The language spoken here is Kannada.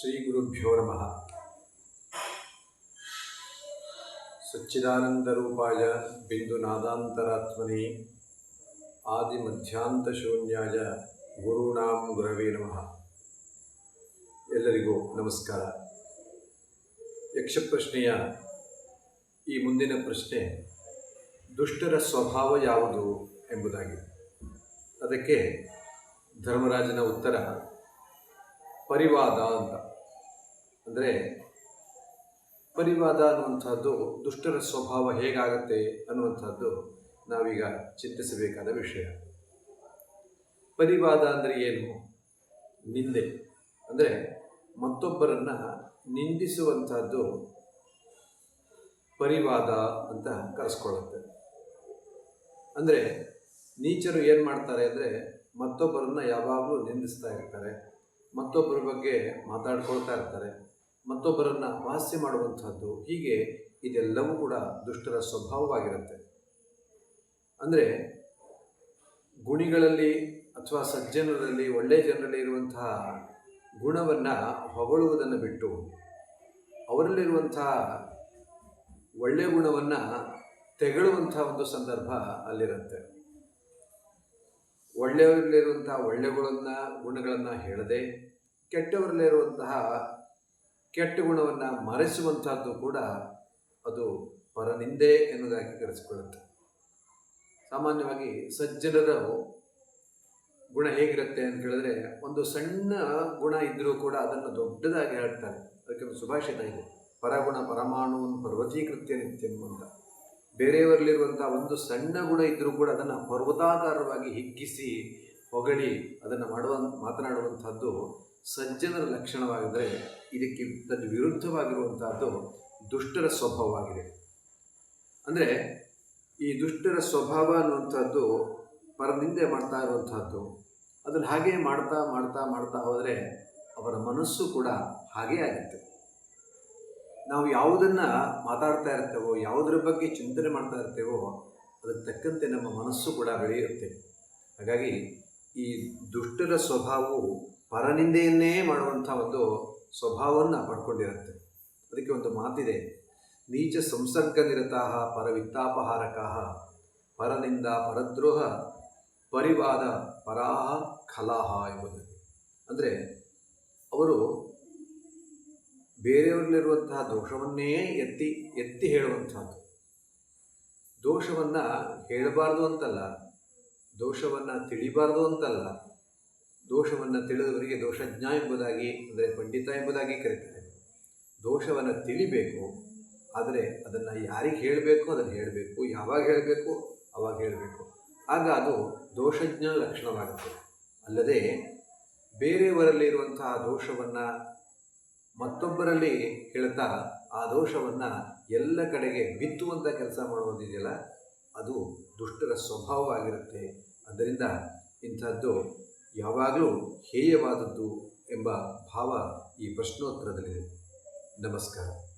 ಶ್ರೀ ಗುರುಭ್ಯೋ ನಮಃ. ಸಚ್ಚಿದಾನಂದರೂಪಾಯ ಬಿಂದುನಾದಾಂತರಾತ್ಮನೇ ಆದಿಮಧ್ಯಾಂತಶೂನ್ಯಾಯ ಗುರುಣಾಂ ಗುರವೇ ನಮಃ. ಎಲ್ಲರಿಗೂ ನಮಸ್ಕಾರ. ಯಕ್ಷಪ್ರಶ್ನೆಯ ಈ ಮುಂದಿನ ಪ್ರಶ್ನೆ, ದುಷ್ಟರ ಸ್ವಭಾವ ಯಾವುದು ಎಂಬುದಾಗಿದೆ ಅದಕ್ಕೆ ಧರ್ಮರಾಜನ ಉತ್ತರ, ಪರಿವಾದ ಅಂತ. ಅಂದರೆ ಪರಿವಾದ ಅನ್ನುವಂಥದ್ದು, ದುಷ್ಟರ ಸ್ವಭಾವ ಹೇಗಾಗತ್ತೆ ಅನ್ನುವಂಥದ್ದು ನಾವೀಗ ಚಿಂತಿಸಬೇಕಾದ ವಿಷಯ. ಪರಿವಾದ ಅಂದರೆ ಏನು? ನಿಂದೆ. ಅಂದರೆ ಮತ್ತೊಬ್ಬರನ್ನು ನಿಂದಿಸುವಂಥದ್ದು ಪರಿವಾದ ಅಂತ ಕರೆಸ್ಕೊಳ್ಳುತ್ತೆ. ಅಂದರೆ ನೀಚರು ಏನು ಮಾಡ್ತಾರೆ ಅಂದರೆ ಮತ್ತೊಬ್ಬರನ್ನು ಯಾವಾಗಲೂ ನಿಂದಿಸ್ತಾ ಇರ್ತಾರೆ, ಮತ್ತೊಬ್ಬರ ಬಗ್ಗೆ ಮಾತಾಡ್ಕೊಳ್ತಾ ಇರ್ತಾರೆ ಮತ್ತೊಬ್ಬರನ್ನು ಅಪಹಾಸ್ಯ ಮಾಡುವಂಥದ್ದು ಹೀಗೆ ಇದೆಲ್ಲವೂ ಕೂಡ ದುಷ್ಟರ ಸ್ವಭಾವವಾಗಿರುತ್ತೆ. ಅಂದರೆ ಗುಣಿಗಳಲ್ಲಿ ಅಥವಾ ಸಜ್ಜನರಲ್ಲಿ ಒಳ್ಳೆಯ ಜನರಲ್ಲಿ ಇರುವಂತಹ ಗುಣವನ್ನು ಹೊಗಳುವುದನ್ನು ಬಿಟ್ಟು, ಅವರಲ್ಲಿರುವಂತಹ ಒಳ್ಳೆಯ ಗುಣವನ್ನು ತೆಗಳುವಂಥ ಒಂದು ಸಂದರ್ಭ ಅಲ್ಲಿರುತ್ತೆ. ಒಳ್ಳೆಯವರಲ್ಲಿರುವಂತಹ ಒಳ್ಳೆಯಗಳನ್ನು ಗುಣಗಳನ್ನು ಹೇಳದೆ, ಕೆಟ್ಟವರಲ್ಲಿರುವಂತಹ ಕೆಟ್ಟ ಗುಣವನ್ನು ಮರೆಸುವಂಥದ್ದು ಕೂಡ ಅದು ಪರನಿಂದೆ ಎನ್ನುವುದಾಗಿ ಕರೆಸಿಕೊಳ್ಳುತ್ತೆ. ಸಾಮಾನ್ಯವಾಗಿ ಸಜ್ಜನರ ಗುಣ ಹೇಗಿರುತ್ತೆ ಅಂತ ಕೇಳಿದ್ರೆ ಒಂದು ಸಣ್ಣ ಗುಣ ಇದ್ದರೂ ಕೂಡ ಅದನ್ನು ದೊಡ್ಡದಾಗಿ ಹೇಳ್ತಾರೆ. ಅದಕ್ಕೆ ಒಂದು ಸುಭಾಷಿತ ಇದೆ. ಪರಗುಣ ಪರಮಾಣು ಪರ್ವತೀಕೃತ್ಯ ನಿತ್ಯಂ ಅಂತ. ಬೇರೆಯವರಲ್ಲಿರುವಂಥ ಒಂದು ಸಣ್ಣ ಗುಣ ಇದ್ದರೂ ಕೂಡ ಅದನ್ನು ಪರ್ವತಾಕಾರವಾಗಿ ಹಿಗ್ಗಿಸಿ ಹೊಗಳಿ ಅದನ್ನು ಮಾಡುವ ಮಾತನಾಡುವಂಥದ್ದು ಸಜ್ಜನರ ಲಕ್ಷಣವಾಗಿದ್ದರೆ ಇದಕ್ಕೆ ತದ್ ವಿರುದ್ಧವಾಗಿರುವಂತಹದ್ದು ದುಷ್ಟರ ಸ್ವಭಾವವಾಗಿದೆ. ಅಂದರೆ ಈ ದುಷ್ಟರ ಸ್ವಭಾವ ಅನ್ನುವಂಥದ್ದು ಪರನಿಂದೆ ಮಾಡ್ತಾ ಇರುವಂತಹದ್ದು ಅದನ್ನು ಹಾಗೆ ಮಾಡ್ತಾ ಮಾಡ್ತಾ ಮಾಡ್ತಾ ಹೋದರೆ ಅವರ ಮನಸ್ಸು ಕೂಡ ಹಾಗೇ ಆಗುತ್ತೆ. ನಾವು ಯಾವುದನ್ನು ಮಾತಾಡ್ತಾ ಇರ್ತೇವೋ, ಯಾವುದರ ಬಗ್ಗೆ ಚಿಂತನೆ ಮಾಡ್ತಾ ಇರ್ತೇವೋ, ಅದಕ್ಕೆ ತಕ್ಕಂತೆ ನಮ್ಮ ಮನಸ್ಸು ಕೂಡ ಬೆಳೆಯುತ್ತೆ. ಹಾಗಾಗಿ ಈ ದುಷ್ಟರ ಸ್ವಭಾವವು ಪರನಿಂದೆಯನ್ನೇ ಮಾಡುವಂಥ ಒಂದು ಸ್ವಭಾವವನ್ನು ಪಡ್ಕೊಂಡಿರುತ್ತೆ. ಅದಕ್ಕೆ ಒಂದು ಮಾತಿದೆ. ನೀಚ ಸಂಸರ್ಗ ನಿರತಃ ಪರವಿತ್ತಾಪಹಾರಕಾಹ ಪರನಿಂದ ಪರದ್ರೋಹ ಪರಿವಾದ ಪರಾಹ ಖಲಾಹ ಎಂಬುದು. ಅಂದರೆ ಅವರು ಬೇರೆಯವರಲ್ಲಿರುವಂತಹ ದೋಷವನ್ನೇ ಎತ್ತಿ ಎತ್ತಿ ಹೇಳುವಂಥದ್ದು. ದೋಷವನ್ನು ಹೇಳಬಾರ್ದು ಅಂತಲ್ಲ, ದೋಷವನ್ನು ತಿಳಿಬಾರ್ದು ಅಂತಲ್ಲ ದೋಷವನ್ನು ತಿಳಿದವರಿಗೆ ದೋಷಜ್ಞ ಎಂಬುದಾಗಿ, ಅಂದರೆ ಪಂಡಿತ ಎಂಬುದಾಗಿ ಕರೀತಾರೆ. ದೋಷವನ್ನು ತಿಳಿಬೇಕು, ಆದರೆ ಅದನ್ನು ಯಾರಿಗೆ ಹೇಳಬೇಕು, ಅದನ್ನು ಹೇಳಬೇಕು, ಯಾವಾಗ ಹೇಳಬೇಕು, ಅವಾಗ ಹೇಳಬೇಕು. ಆಗ ಅದು ದೋಷಜ್ಞ ಲಕ್ಷಣವಾಗುತ್ತೆ. ಅಲ್ಲದೆ ಬೇರೆಯವರಲ್ಲಿರುವಂತಹ ದೋಷವನ್ನು ಮತ್ತೊಬ್ಬರಲ್ಲಿ ಹೇಳ್ತಾ ಆ ದೋಷವನ್ನು ಎಲ್ಲ ಕಡೆಗೆ ಬಿತ್ತುವಂಥ ಕೆಲಸ ಮಾಡುವಂತಿದೆಯಲ್ಲ ಅದು ದುಷ್ಟರ ಸ್ವಭಾವವಾಗಿರುತ್ತೆ ಅದರಿಂದ ಇಂಥದ್ದು ಯಾವಾಗಲೂ ಹೇಯವಾದದ್ದು ಎಂಬ ಭಾವ ಈ ಪ್ರಶ್ನೋತ್ತರದಲ್ಲಿದೆ. ನಮಸ್ಕಾರ.